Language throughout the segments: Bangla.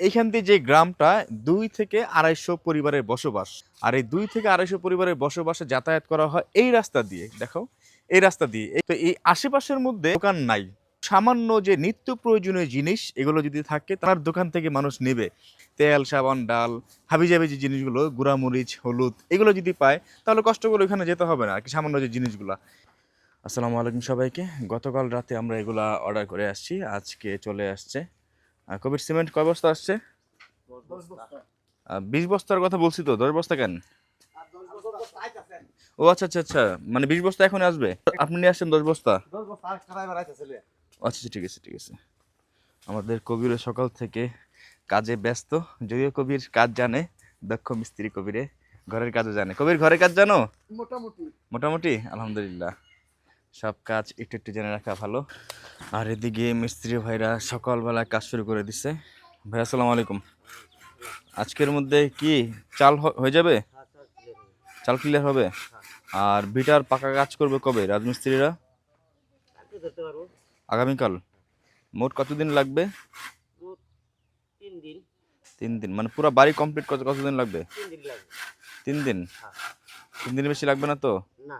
এইখান দিয়ে যে গ্রামটা, দুই থেকে আড়াইশো পরিবারের বসবাস। আর এই দুই থেকে আড়াইশো পরিবারের বসবাসে যাতায়াত করা হয় এই রাস্তা দিয়ে, দেখো, এই রাস্তা দিয়ে। তো এই আশেপাশের মধ্যে দোকান নাই। সামান্য যে নিত্য প্রয়োজনীয় জিনিস, এগুলো যদি থাকে, তার দোকান থেকে মানুষ নেবে। তেল, সাবান, ডাল, হাবিজাবি যে জিনিসগুলো, গুঁড়ামরিচ, হলুদ, এগুলো যদি পায়, তাহলে কষ্ট করে ওখানে যেতে হবে না, আর কি সামান্য যে জিনিসগুলো। আসসালামু আলাইকুম সবাইকে। গতকাল রাতে আমরা এগুলা অর্ডার করে আসছি। আজকে চলে আসছে আর কবির সিমেন্ট কয় বস্তা আসছে? বিশ বস্তার কথা বলছি তো দশ বস্তা কেন? ও আচ্ছা আচ্ছা আচ্ছা মানে বিশ বস্তা এখন আসবে? আপনি নিয়ে আসছেন দশ বস্তা? আচ্ছা আচ্ছা ঠিক আছে ঠিক আছে। আমাদের কবির সকাল থেকে কাজে ব্যস্ত যদিও কবির কাজ জানে দক্ষ মিস্ত্রি কবিরে ঘরের কাজও জানে। কবির ঘরের কাজ জানো? মোটামুটি। মোটামুটি? আলহামদুলিল্লাহ। সব কাজ একটু একটু জেনে রাখা ভালো। আর এদিকে মিস্ত্রি ভাইরা সকালবেলা কাজ শুরু করে দিছে। ভাই আসসালামু আলাইকুম। আজকের মধ্যে কি চাল হয়ে যাবে? চাল ক্লিয়ার হবে? আর বিটার পাকা কাজ করবে কবে রাজমিস্ত্রিরা? আগামীকাল। মোট কতদিন লাগবে? তিন দিন। মানে পুরো বাড়ি কমপ্লিট করতে কতদিন লাগবে? তিন দিন লাগবে। তিন দিন? তিন দিন বেশি লাগবে না তো? না।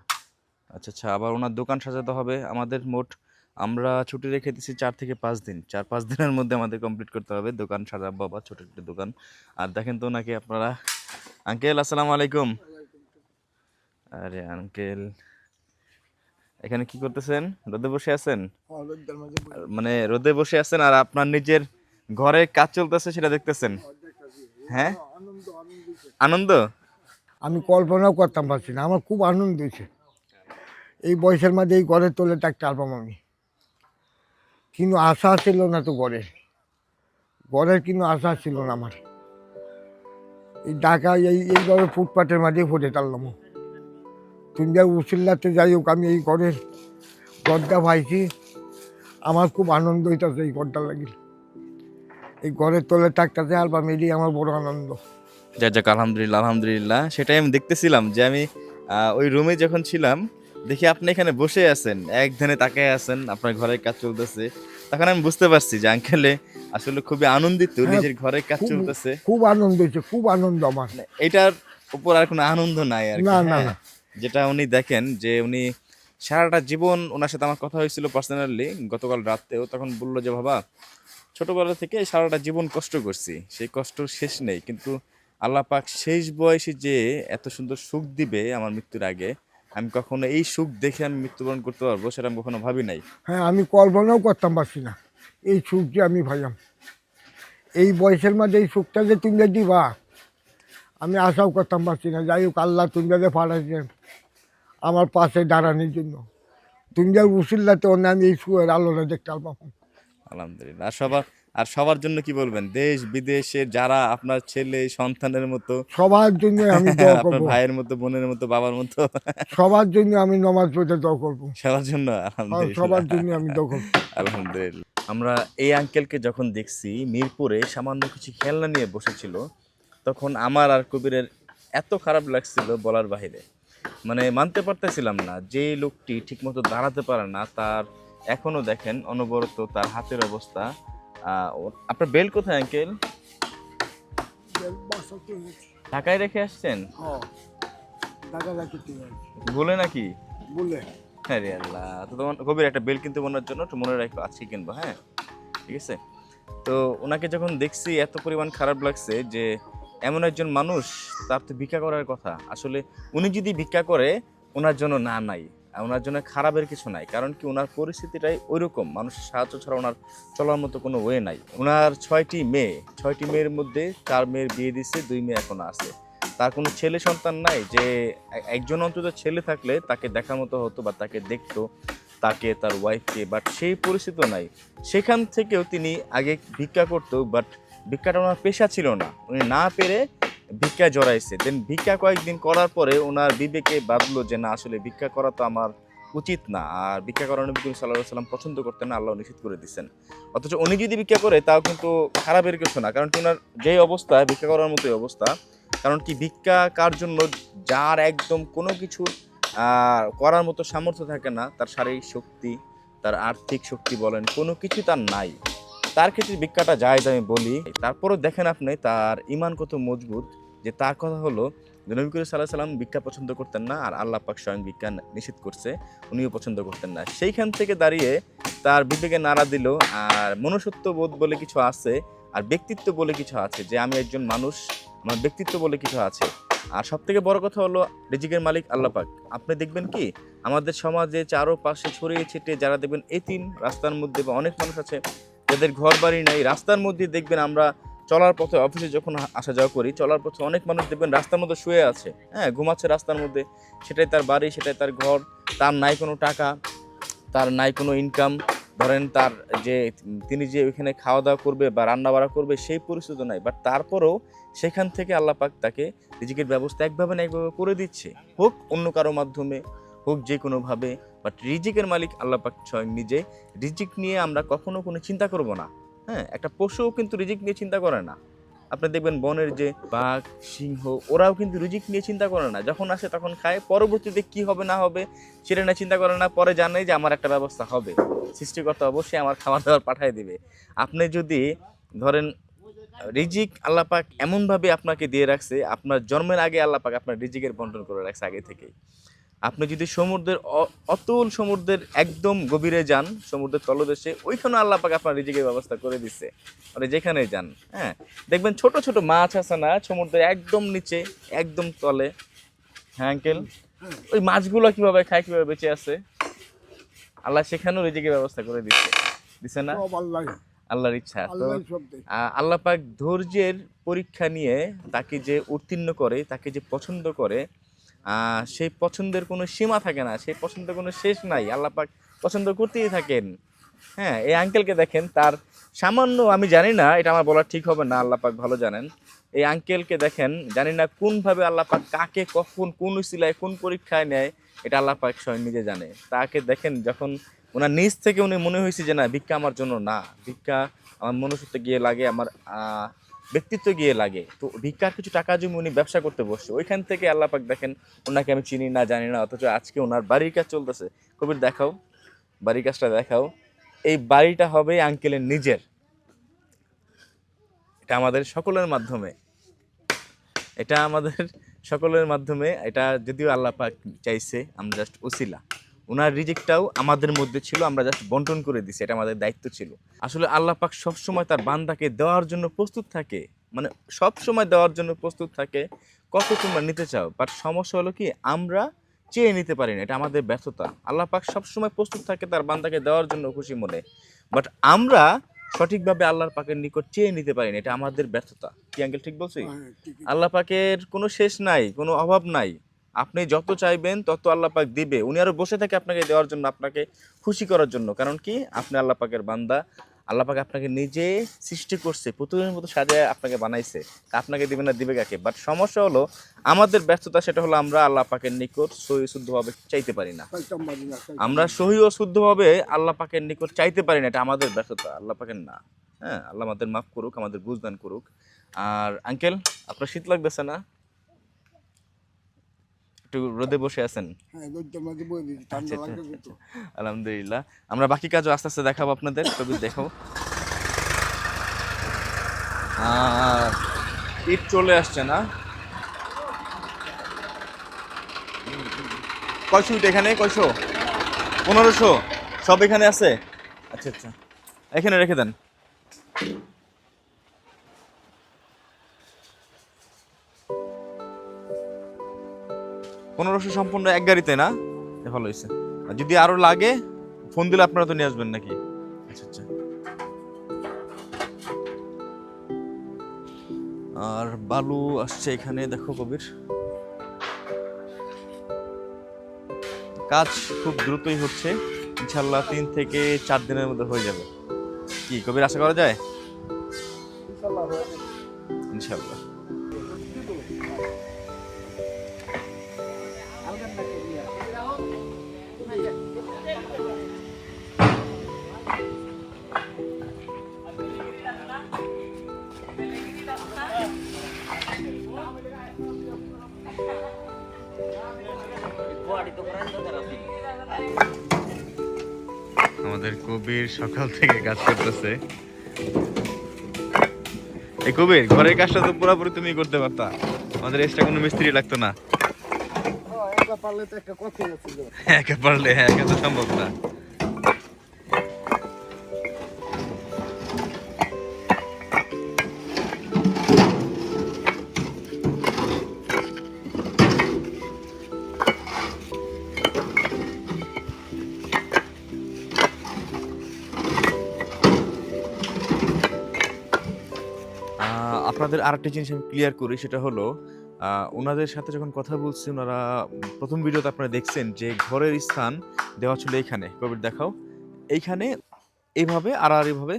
আচ্ছা আচ্ছা আবার ওনার দোকান সাজাতে হবে। আমাদের মোট আমরা ছুটি রেখে দিচ্ছি চার থেকে পাঁচ দিন। চার পাঁচ দিনের মধ্যে আমাদের কমপ্লিট করতে হবে। দোকান সাজাবো আবার ছোটো ছোটো দোকান। আর দেখেন তো ওনাকে আপনারা। আঙ্কেল আসসালামু আলাইকুম। আরে আঙ্কেল এখানে কি করতেছেন? রোদে বসে আছেন? মানে রোদে বসে আছেন আর আপনার নিজের ঘরে কাজ চলতেছে সেটা দেখতেছেন? হ্যাঁ আনন্দ? আমি কল্পনাও করতাম পারছি না। আমার খুব আনন্দ হয়েছে। এই বয়সের মাঝে এই ঘরের তোলে একটা অ্যালবাম আমি। কিন্তু আশা ছিল না তো ঘরের। ঘরের কিন্তু আশা ছিল না আমার। এই ঢাকা, এই এই ঘরের ফুটপাথের মাঝে ফুটে টানলাম তুমি যা উচিল্লাতে যাই হোক, আমি এই ঘরের ঘরটা পাইছি আমার খুব আনন্দ হইতেছে এই ঘরটা লাগিল এই ঘরের তোলে টাকটাতে অ্যালবাম এটাই আমার বড় আনন্দ। যাক যাক, আলহামদুলিল্লাহ আলহামদুলিল্লাহ। সেটাই আমি দেখতেছিলাম যে আমি ওই রুমে যখন ছিলাম দেখি আপনি এখানে বসে আছেন এক ধ্যানে তাকায় আছেন আপনার ঘরের কাজ চলতেছে তখন আমি বুঝতে পারছি যে আঙ্কেলে আসলে খুবই আনন্দিত হ্যাঁ, নিজের ঘরের কাজ চলতেছে খুব আনন্দ হয়েছে খুব আনন্দ আমার এটার উপর আর কোনো আনন্দ নাই আর না, হ্যাঁ। না। যেটা উনি দেখেন যে উনি সারাটা জীবন ওনার সাথে আমার কথা হয়েছিল পার্সোনালি গতকাল রাতেও তখন বলল যে বাবা ছোটবেলা থেকে সারাটা জীবন কষ্ট করছি সেই কষ্ট শেষ নেই কিন্তু আল্লাহ পাক শেষ বয়সে যে এত সুন্দর সুখ দিবে আমার মৃত্যুর আগে আমি কখনো এই সুখ দেখে আমি মৃত্যুবরণ করতে পারব সেটা আমি কখনো ভাবি নাই। হ্যাঁ আমি কল্পনাও করতাম পারছি না। এই সুখ যে আমি ভাইয়াম। এই বয়সের মাঝে এই সুখটা যে তুমি দিবা আমি আশাও করতাম পারছি না। যাই হোক আল্লাহ তুমি যে পাঠাইছেন আমার পাশে দাঁড়ানোর জন্য। তুমি যে উসিল্লাতে অন্য আমি এই সুখের আলোটা দেখতে পাবো। আলহামদুলিল্লাহ। সবার আর সবার জন্য কি বলবেন? দেশ বিদেশে যারা আপনার ছেলে সন্তানের মতো সবার জন্য আমি দোয়া আপনার করব। ভাইয়ের মতো বোনের মতো বাবার মতো। সবার জন্য আমি নমাজ পড়তে দোয়া করব। সবার জন্য? আর আলহামদুলিল্লাহ। সবার জন্য আমি দোয়া করব। আলহামদুলিল্লাহ। আমরা এই আঙ্কেলকে যখন দেখছি মিরপুরে সামান্য কিছু খেলনা নিয়ে বসেছিল তখন আমার আর কবিরের এত খারাপ লাগছিল বলার বাহিরে। মানে মানতে পারতেছিলাম না যে লোকটি ঠিকমতো দাঁড়াতে পারে না তার এখনও দেখেন অনবরত তার হাতের অবস্থা। আপনার বেল কোথায় আঙ্কেল? ঢাকায় রেখে আসছেন? বলে নাকি? বলে। হ্যাঁ রে আল্লাহ তো তোমার কবির একটা বেল কিনতে মনের জন্য একটু মনে রাখো আজকে কিনবো হ্যাঁ? ঠিক আছে? তো ওনাকে যখন দেখছি এত পরিমাণ খারাপ লাগছে যে এমন একজন মানুষ তার তো ভিক্ষা করার কথা। আসলে উনি যদি ভিক্ষা করে ওনার জন্য না নাই। ওনার জন্য খারাপের কিছু নাই। কারণ কি ওনার পরিস্থিতিটাই ওইরকম। মানুষের সাহায্য ছাড়া ওনার চলার মতো কোনো ওয়ে নাই। ওনার ছয়টি মেয়ে, ছয়টি মেয়ের মধ্যে চার মেয়ের বিয়ে দিচ্ছে দুই মেয়ে এখনও আছে। তার কোনো ছেলে সন্তান নাই যে একজন অন্তত ছেলে থাকলে তাকে দেখার মতো হতো বা তাকে দেখতো, তাকে, তার ওয়াইফকে বাট সেই পরিস্থিতি নাই। সেখান থেকেও তিনি আগে ভিক্ষা করতো বাট ভিক্ষাটা ওনার পেশা ছিল না। উনি না পেরে ভিক্ষা জড়াইছে। দেন ভিক্ষা কয়েকদিন করার পরে ওনার বিবেকে বাঁধলো যে, না, আসলে ভিক্ষা করা তো আমার উচিত না। আর ভিক্ষা করা নবী করিম সাল্লাহ সাল্লাম পছন্দ করতেন না, আল্লাহ নিষেধ করে দিচ্ছেন অথচ উনি যদি ভিক্ষা করে, তাও কিন্তু খারাপের কিছু না। কারণ কি ওনার যেই অবস্থা, ভিক্ষা করার মতোই অবস্থা। কারণ কি ভিক্ষা কার জন্য? যার একদম কোনো কিছু করার মতো সামর্থ্য থাকে না, তার শারীরিক শক্তি, তার আর্থিক শক্তি বলেন, কোনো কিছু তার নাই। তার ক্ষেত্রে ভিক্ষাটা যায় আমি বলি। তারপরও দেখেন আপনি, তার ইমান কত মজবুত। যে তার কথা হলো যে নবী করিম সাল্লাহ সাল্লাম ভিক্ষা পছন্দ করতেন না আর আল্লাহ পাক স্বয়ং ভিক্ষা নিষেধ করছে, উনিও পছন্দ করতেন না। সেইখান থেকে দাঁড়িয়ে তার বিবেকে নাড়া দিল আর মনুষ্যত্ব বোধ বলে কিছু আছে আর ব্যক্তিত্ব বলে কিছু আছে যে আমি একজন মানুষ, আমার ব্যক্তিত্ব বলে কিছু আছে। আর সব থেকে বড় কথা হলো রিজিকের মালিক আল্লাহ পাক। আপনি দেখবেন কি আমাদের সমাজে চারো পাশে ছড়িয়ে ছিটিয়ে যারা দেখবেন এতিম, রাস্তার মধ্যে বা অনেক মানুষ আছে, যাদের ঘর বাড়ি নাই, রাস্তার মধ্যে দেখবেন আমরা চলার পথে অফিসে যখন আসা যাওয়া করি, চলার পথে অনেক মানুষ দেখবেন রাস্তার মধ্যে শুয়ে আছে হ্যাঁ ঘুমাচ্ছে রাস্তার মধ্যে। সেটাই তার বাড়ি, সেটাই তার ঘর, তার নাই কোনো টাকা, তার নাই কোনো ইনকাম ধরেন তার যে, তিনি যে ওইখানে খাওয়া দাওয়া করবে বা রান্না বাড়া করবে, সেই পরিস্থিতি নাই। বাট তারপরেও সেখান থেকে আল্লাহ পাক তাকে রিজিকের ব্যবস্থা একভাবে না একভাবে করে দিচ্ছে। হোক অন্য কারও মাধ্যমে, হোক যে কোনোভাবে। বাট রিজিকের মালিক আল্লাহ পাক স্বয়ং নিজে। রিজিক নিয়ে আমরা কখনো কোনো চিন্তা করব না। হ্যাঁ একটা পশুও কিন্তু রিজিক নিয়ে চিন্তা করে না। আপনি দেখবেন বনের যে বাঘ, সিংহ, ওরাও কিন্তু রিজিক নিয়ে চিন্তা করে না। যখন আসে তখন খায়, পরবর্তীতে কি হবে না হবে সেটা না চিন্তা করে না, পরে জানে যে আমার একটা ব্যবস্থা হবে। সৃষ্টিকর্তা অবশ্যই আমার খাবার দাবার পাঠিয়ে দেবে। আপনি যদি ধরেন, রিজিক আল্লাপাক এমনভাবে আপনাকে দিয়ে রাখছে, আপনার জন্মের আগে আল্লাপাক আপনার রিজিকের বন্টন করে রাখছে আগে থেকেই। আপনি যদি সমুদ্রের অতল সমুদ্রের একদম গভীরে যান সমুদ্রের তলদেশে ওইখানে আল্লাপাক আপনার রিজিকের ব্যবস্থা করে দিচ্ছে মানে যেখানে যান হ্যাঁ? দেখবেন ছোট ছোট মাছ আছে না সমুদ্রের একদম নিচে একদম তলে হ্যাঁ আঙ্কেল? ওই মাছগুলো কীভাবে খায় কীভাবে বেঁচে আছে? আল্লাহ সেখানেও রিজিকের ব্যবস্থা করে দিচ্ছে দিছে না? আল্লাহর ইচ্ছা। তো আল্লাহ আল্লাহ পাক ধৈর্যের পরীক্ষা নিয়ে তাকে যে উত্তীর্ণ করে তাকে যে পছন্দ করে সেই পছন্দের কোনো সীমা থাকে না, সেই পছন্দের কোনো শেষ নাই, আল্লাহ পাক পছন্দ করতেই থাকেন। হ্যাঁ এই আঙ্কেলকে দেখেন, তার সামান্য, আমি জানি না, এটা আমার বলা ঠিক হবে না, আল্লাহ পাক ভালো জানেন। এই আঙ্কেলকে দেখেন, জানি না কোনভাবে আল্লাহ পাক কাকে কখন, কোন উসিলায় কোন পরীক্ষায় নেয়, এটা আল্লাহ পাক স্বয়ং নিজে জানে। তাকে দেখেন, যখন ওনার নিজ থেকে উনি মনে হয়েছে যে, না, ভিক্ষা আমার জন্য না, ভিক্ষা আমার মনুষ্যত্ব গিয়ে লাগে, আমার ব্যক্তিত্ব গিয়ে লাগে। তো ভিক্ষার কিছু টাকা জমি উনি ব্যবসা করতে বসছে। ওইখান থেকে আল্লাহ পাক দেখেন, ওনাকে আমি চিনি না, জানি না, অথচ আজকে ওনার বাড়ির কাজ চলতেছে। কবির দেখাও, বাড়ির কাজটা দেখাও। এই বাড়িটা হবে আঙ্কেলের নিজের। এটা আমাদের সকলের মাধ্যমে। এটা আমাদের সকলের মাধ্যমে। এটা যদিও আল্লাহ পাক চাইছে, আমরা জাস্ট উসিলা ওনার রিজেক্টটাও আমাদের মধ্যে ছিল আমরা জাস্ট বন্টন করে দিছি এটা আমাদের দায়িত্ব ছিল। আসলে আল্লাহ পাক সবসময় তার বান্দাকে দেওয়ার জন্য প্রস্তুত থাকে মানে সব সময় দেওয়ার জন্য প্রস্তুত থাকে কত তোমরা নিতে চাও বাট সমস্যা হলো কি আমরা চেয়ে নিতে পারি না এটা আমাদের ব্যর্থতা। আল্লাহ পাক সবসময় প্রস্তুত থাকে তার বান্দাকে দেওয়ার জন্য খুশি মনে বাট আমরা সঠিকভাবে আল্লাহর পাকের নিকট চেয়ে নিতে পারি না এটা আমাদের ব্যর্থতা। কি আঙ্কেল ঠিক বলছি হ্যাঁ, আল্লাহ পাকের কোনো শেষ নাই কোনো অভাব নাই। আপনি যত চাইবেন, তত আল্লাহ পাক দিবে। উনি আরও বসে থাকে আপনাকে দেওয়ার জন্য, আপনাকে খুশি করার জন্য। কারণ কি? আপনি আল্লাহ পাকের বান্দা। আল্লাহ পাক আপনাকে নিজে সৃষ্টি করছে, পুতুলের মতো সাজায় আপনাকে বানাইছে। আপনাকে দিবে না, দিবে কাকে? বাট সমস্যা হলো, আমাদের ব্যস্ততা সেটা হলো আমরা আল্লাহ পাকের নিকট সহি শুদ্ধভাবে চাইতে পারি না। আমরা সহি ও শুদ্ধভাবে আল্লাহ পাকের নিকট চাইতে পারি না, এটা আমাদের ব্যর্থতা। আল্লাহ পাকের না। হ্যাঁ আল্লাহ আমাদের মাফ করুক, আমাদের বুঝদান করুক। আর আঙ্কেল আপনার শীত লাগতেছে না? একটু রোদে বসে আছেন? হ্যাঁ, আচ্ছা, লাগবে তো। আলহামদুলিল্লাহ। আমরা বাকি কাজও আস্তে আস্তে দেখাবো আপনাদের ছবি দেখো ঈদ চলে আসছে না? কয়শো ইট এখানে? কয়শো? পনেরোশো? সব এখানে আছে? আচ্ছা আচ্ছা। এখানে রেখে দেন। পনেরোশো সম্পূর্ণ এক গাড়িতে, না? ভালো হয়েছে। আর যদি আরও লাগে, ফোন দিলে আপনারা তো নিয়ে আসবেন নাকি? আচ্ছা আচ্ছা। আর বালু আসছে এখানে, দেখো কবির। কাজ খুব দ্রুতই হচ্ছে। ইনশাল্লাহ তিন থেকে চার দিনের মধ্যে হয়ে যাবে। কি, কবির, আশা করা যায়? আমাদের কবির সকাল থেকে কাজ করতেছে। এই কবির ঘরের কাজটা তো পুরোপুরি তুমি করতে পারতা। আমাদের এক্সট্রা কোনো মিস্ত্রি লাগতো না। একা পারলে তো একটা কথা একা পারলে হ্যাঁ একা তো সম্ভব না। আপনাদের আরেকটা জিনিস আমি ক্লিয়ার করি, সেটা হলো ওনাদের সাথে যখন কথা বলছি, ওনারা, প্রথম ভিডিওতে আপনারা দেখছেন যে ঘরের স্থান দেওয়া ছিল এইখানে কবির দেখাও। এইখানে এইভাবে আর আর এইভাবে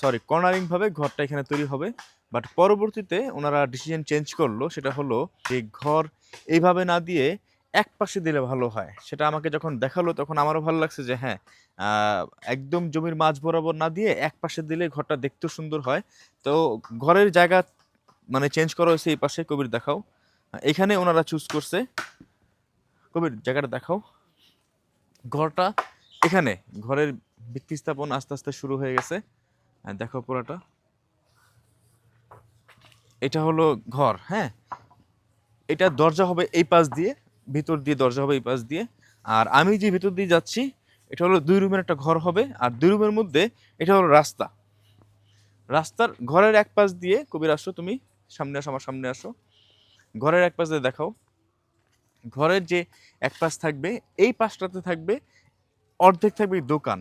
সরি কর্নারিংভাবে ঘরটা এখানে তৈরি হবে। বাট পরবর্তীতে ওনারা ডিসিশন চেঞ্জ করল, সেটা হলো যে ঘর এইভাবে না দিয়ে এক পাশে দিলে ভালো হয়। সেটা আমাকে যখন দেখাল, তখন আমারও ভালো লাগছে যে হ্যাঁ একদম জমির মাঝ বরাবর না দিয়ে এক পাশে দিলে ঘরটা দেখতেও সুন্দর হয়। তো ঘরের জায়গা মানে চেঞ্জ করা হয়েছে এই পাশে কবির দেখাও। এখানে ওনারা চুজ করছে। কবির জায়গাটা দেখাও। ঘরটা এখানে, ঘরের ভিত্তি স্থাপন আস্তে আস্তে শুরু হয়ে গেছে। দেখো পুরাটা। এটা হলো ঘর হ্যাঁ? এটা দরজা হবে এই পাশ দিয়ে, ভিতর দিয়ে দরজা হবে এই পাশ দিয়ে। আর আমি যে ভিতর দিয়ে যাচ্ছি, এটা হলো দুই রুমের একটা ঘর হবে। আর দুই রুমের মধ্যে এটা হলো রাস্তা। রাস্তার ঘরের এক পাশ দিয়ে কবির আসো তুমি। সামনে আসো আমার সামনে আসো। ঘরের এক পাশ দিয়ে দেখাও। ঘরের যে এক পাশ থাকবে এই পাশটাতে থাকবে অর্ধেক থাকবে দোকান।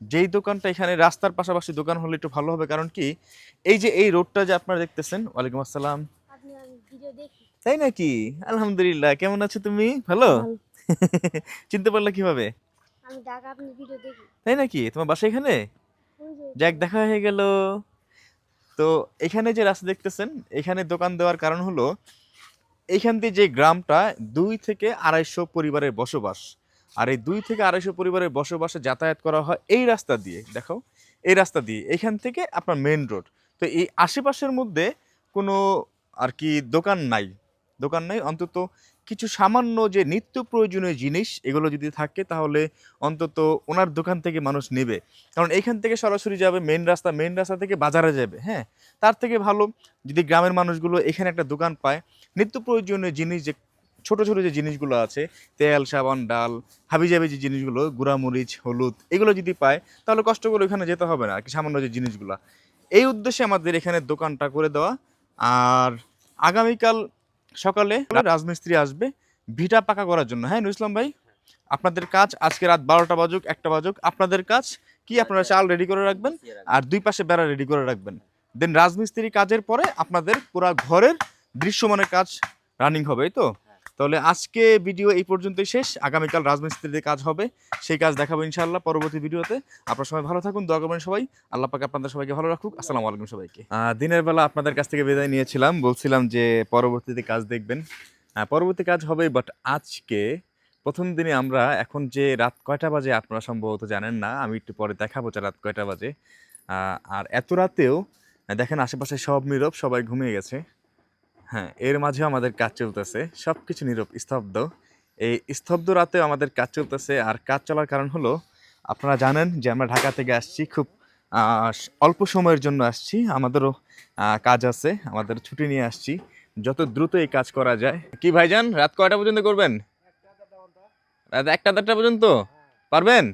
যেই দোকানটা এখানে রাস্তার পাশাপাশি দোকান হলে একটু ভালো হবে কারণ কি এই যে এই রোডটা যে আপনারা দেখতেছেন ওয়ালাইকুম আসসালাম। তাই নাকি? আলহামদুলিল্লাহ কেমন আছো তুমি? ভালো। চিনতে পারলে কীভাবে? তাই নাকি? তোমার বাসা এখানে? যাক দেখা হয়ে গেল। তো এখানে যে রাস্তা দেখতেছেন, এখানে দোকান দেওয়ার কারণ হলো, এইখান দিয়ে যে গ্রামটা দুই থেকে আড়াইশো পরিবারের বসবাস। আর এই দুই থেকে আড়াইশো পরিবারের বসবাসে যাতায়াত করা হয় এই রাস্তা দিয়ে দেখো এই রাস্তা দিয়ে, এখান থেকে আপনার মেন রোড। তো এই আশেপাশের মধ্যে কোনো আর কি দোকান নাই দোকান নাই, অন্তত কিছু সামান্য যে নিত্য প্রয়োজনীয় জিনিস এগুলো যদি থাকে, তাহলে অন্তত ওনার দোকান থেকে মানুষ নেবে। কারণ এইখান থেকে সরাসরি যাবে মেন রাস্তা মেন রাস্তা থেকে বাজারে যাবে হ্যাঁ? তার থেকে ভালো যদি গ্রামের মানুষগুলো এখানে একটা দোকান পায়, নিত্য প্রয়োজনীয় জিনিস যে, ছোট ছোট যে জিনিসগুলো আছে, তেল, সাবান, ডাল, হাবিজাবি যে জিনিসগুলো, গুঁড়ামরিচ, হলুদ, এগুলো যদি পায়, তাহলে কষ্ট করে ওখানে যেতে হবে না, আর কি সামান্য যে জিনিসগুলো। এই উদ্দেশ্যে আমাদের এখানে দোকানটা করে দেওয়া। আর আগামীকাল সকালে রাজমিস্ত্রি আসবে, ভিটা পাকা করার জন্য। হ্যাঁ নুসলাম ভাই? আপনাদের কাজ আজকে রাত বারোটা বাজুক, একটা বাজুক। আপনাদের কাজ কি? আপনারা চাল রেডি করে রাখবেন আর দুই পাশে বেড়া রেডি করে রাখবেন। দেন রাজমিস্ত্রি কাজের পরে আপনাদের পুরা ঘরের দৃশ্যমানের কাজ রানিং হবে, এই তো? তাহলে আজকে ভিডিও এই পর্যন্তই শেষ। আগামীকাল রাজমিস্ত্রিতে কাজ হবে, সেই কাজ দেখাবো ইনশাআল্লাহ পরবর্তী ভিডিওতে। আপনার সবাই ভালো থাকুন, দোয়া করবেন সবাই। আল্লাহ পাক আপনাদের সবাইকে ভালো রাখুক। আসসালামু আলাইকুম সবাইকে। দিনের বেলা আপনাদের কাছ থেকে বিদায় নিয়েছিলাম। বলছিলাম যে পরবর্তীতে কাজ দেখবেন। পরবর্তী কাজ হবে বাট আজকে প্রথম দিনে আমরা এখন যে রাত কয়টা বাজে আপনারা সম্ভবত জানেন না, আমি একটু পরে দেখাবো যে রাত কয়টা বাজে। আর এত রাতেও, দেখেন আশেপাশে সব নীরব, সবাই ঘুমিয়ে গেছে। হ্যাঁ এর মাঝে আমাদের কাজ চলতেছে সব কিছু নীরব, স্তব্ধ। এই স্তব্ধ রাতেও আমাদের কাজ চলতেছে, আর কাজ চলার কারণ হলো, আপনারা জানেন যে আমরা ঢাকা থেকে আসছি, খুব অল্প সময়ের জন্য আসছি, আমাদেরও কাজ আছে, আমাদের ছুটি নিয়ে আসছি। যত দ্রুত এই কাজ করা যায়। কি ভাইজান, রাত কয়টা পর্যন্ত করবেন? রাত একটা দেড়টা পর্যন্ত? পারবেন?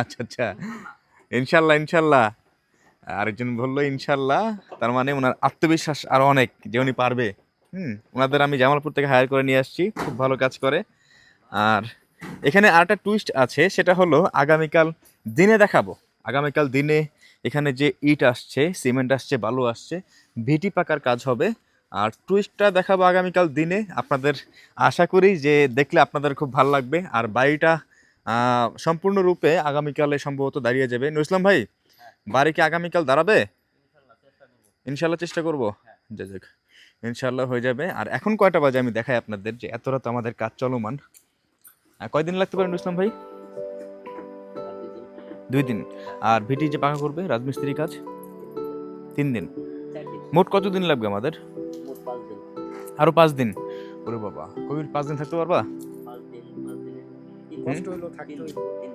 আচ্ছা আচ্ছা। ইনশাল্লাহ ইনশাল্লাহ। আরেকজন বলল, ইনশাল্লাহ। তার মানে ওনার আত্মবিশ্বাস আরও অনেক যে উনি পারবে। হুম, ওনাদের আমি জামালপুর থেকে হায়ার করে নিয়ে আসছি, খুব ভালো কাজ করে। আর এখানে আরেকটা টুইস্ট আছে, সেটা হলো আগামীকাল দিনে দেখাবো। আগামীকাল দিনে এখানে যে ইট আসছে, সিমেন্ট আসছে, বালু আসছে, ভিটি পাকার কাজ হবে। আর টুইস্টটা দেখাবো আগামীকাল দিনে। আপনাদের আশা করি যে দেখলে আপনাদের খুব ভালো লাগবে। আর বাড়িটা সম্পূর্ণরূপে আগামীকালে সম্ভবত দাঁড়িয়ে যাবে। নুর ইসলাম ভাই বাড়ি কি আগামীকাল দাঁড়াবে? ইনশাল্লাহ চেষ্টা করব। যাক যাক ইনশাল্লাহ হয়ে যাবে। আর এখন কয়টা বাজে আমি দেখাই আপনাদের যে এত রাত আমাদের কাজ চলমান। কয়দিন লাগতে পারেন ইসলাম ভাই? দুই দিন। আর ভিটি যে পাকা করবে রাজমিস্ত্রি কাজ, তিন দিন। মোট কতদিন লাগবে আমাদের? আরও পাঁচ দিন। ওরে বাবা, কবির পাঁচ দিন থাকতে পারবা? কষ্ট হলো থাকতে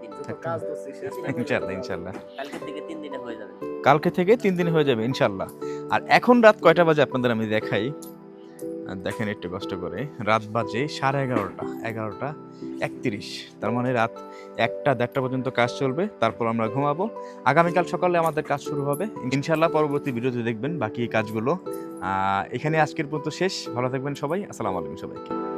ইনশাল্লাহ ইনশাল্লাহ। হয়ে কালকে থেকে তিন দিন হয়ে যাবে ইনশাল্লাহ। আর এখন রাত কয়টা বাজে আপনাদের আমি দেখাই। দেখেন একটু কষ্ট করে। রাত বাজে সাড়ে এগারোটা এগারোটা একত্রিশ। তার মানে রাত একটা দেড়টা পর্যন্ত কাজ চলবে তারপর আমরা ঘুমাবো। আগামীকাল সকালে আমাদের কাজ শুরু হবে। ইনশাল্লাহ পরবর্তী ভিডিওতে দেখবেন বাকি কাজগুলো। এখানে আজকের পর্যন্ত শেষ। ভালো থাকবেন সবাই। আসসালামু আলাইকুম সবাইকে।